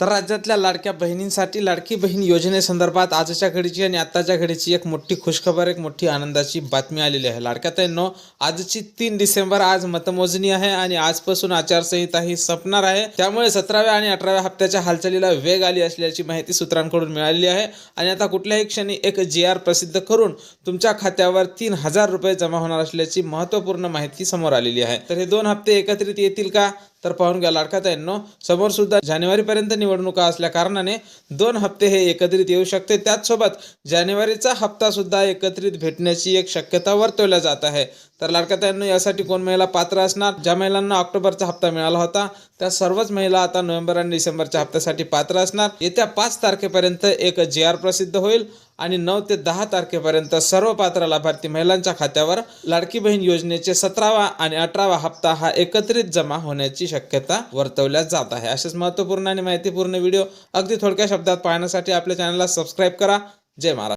तर राज्यातल्या लाडक्या बहिणींसाठी लाडकी बहीण योजनेसंदर्भात आजच्या घडीची आणि आत्ताच्या घडीची एक मोठी खुशखबर एक मोठी आनंदाची बातमी आलेली आहे. लाडक्या तैनो आजची तीन डिसेंबर आज मतमोजणी आहे आणि आजपासून आचारसंहिता ही संपणार आहे. त्यामुळे सतराव्या आणि अठराव्या हप्त्याच्या हालचालीला वेग आली असल्याची माहिती सूत्रांकडून मिळालेली आहे. आणि आता कुठल्याही क्षणी एक जी आर प्रसिद्ध करून तुमच्या खात्यावर तीन हजार रुपये जमा होणार असल्याची महत्त्वपूर्ण माहिती समोर आलेली आहे. तर हे दोन हप्ते एकत्रित येतील का? तर पाहून घ्या लाडकाताईंनो समोर सुद्धा जानेवारीपर्यंत निवडणुका असल्या कारणाने दोन हप्ते हे एकत्रित येऊ शकते. त्याचसोबत जानेवारीचा हप्ता सुद्धा एकत्रित भेटण्याची एक शक्यता वर्तवल्या जात आहे. तर लाडकाताईंनो यासाठी कोण महिला पात्र असणार? ज्या महिलांना ऑक्टोबरचा हप्ता मिळाला होता त्या सर्वच महिला आता नोव्हेंबर आणि डिसेंबरच्या हप्त्यासाठी पात्र असणार. येत्या पाच तारखेपर्यंत एक जी आर प्रसिद्ध होईल. आणि नऊ ते दहा तारखेपर्यंत सर्व पात्र लाभार्थी महिलांच्या खात्यावर लाडकी बहीण योजनेचे सतरावा आणि अठरावा हप्ता हा एकत्रित जमा होण्याची शक्यता वर्तवल्या जात आहे. असेच महत्त्वपूर्ण आणि माहितीपूर्ण व्हिडिओ अगदी थोडक्या शब्दात पाहण्यासाठी आपल्या चॅनलला सबस्क्राईब करा. जय महाराज